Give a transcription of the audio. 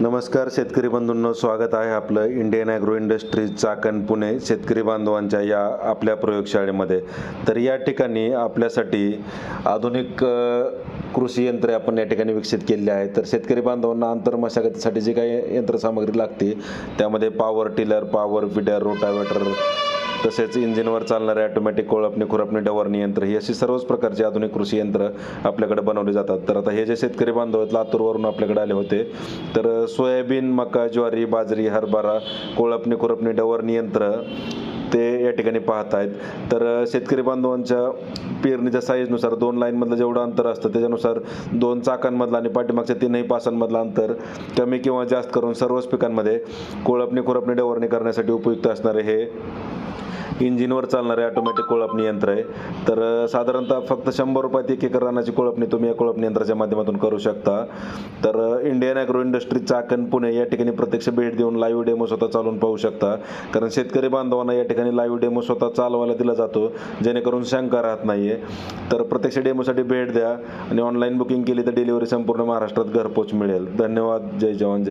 नमस्कार शेतकरी बंधूंनो स्वागत आहे आपलं Indian agro industries Chakan Pune शेतकरी बांधवांच्या या आपल्या प्रयोगशाळेमध्ये. तर या ठिकाणी आपल्यासाठी आधुनिक कृषी यंत्रे आपण या ठिकाणी विकसित केलेली आहेत. तर शेतकरी बांधवांना आंतरमशागतीसाठी जी काही यंत्रसामग्री लागते त्यामध्ये power tiller power feeder rotavator तसेच इंजिनवर चालणारे ऑटोमॅटिक कोळपणी खुरपणी डवरणी यंत्र ही अशी सर्वच प्रकारची आधुनिक कृषी यंत्र आपल्याकडे बनवली जातात. तर आता हे जे शेतकरी बांधव आहेत लातूरवरून आपल्याकडे आले होते. तर सोयाबीन मका ज्वारी बाजरी हरभरा कोळपणी खुरपणी डवरणी यंत्र ते या ठिकाणी पाहत आहेत तर शेतकरी बांधवांच्या पेरणीच्या साईजनुसार दोन लाईनमधलं जेवढं अंतर असतं त्याच्यानुसार दोन चाकांमधलं आणि पाठीमागच्या तीनही पासांमधलं अंतर कमी किंवा जास्त करून सर्वच पिकांमध्ये कोळपणी खुरपणी डवरणी करण्यासाठी उपयुक्त असणारे हे इंजिनवर चालणारे ऑटोमॅटिक कोळपणी यंत्र आहे. तर साधारणतः फक्त शंभर रुपयात एक एकर रानाची कोळपणी तुम्ही या कोळपणी यंत्राच्या माध्यमातून करू शकता. तर Indian agro industry Chakan Pune या ठिकाणी प्रत्यक्ष भेट देऊन लाईव्ह डेमो स्वतः चालवून पाहू शकता. कारण शेतकरी बांधवांना या ठिकाणी लाईव्ह डेमो स्वतः चालवायला दिला जातो जेणेकरून शंका राहत नाही आहे तर प्रत्यक्ष डेमोसाठी भेट द्या आणि ऑनलाईन बुकिंग केली तर डिलिव्हरी संपूर्ण महाराष्ट्रात घरपोच मिळेल. धन्यवाद. जय जवान.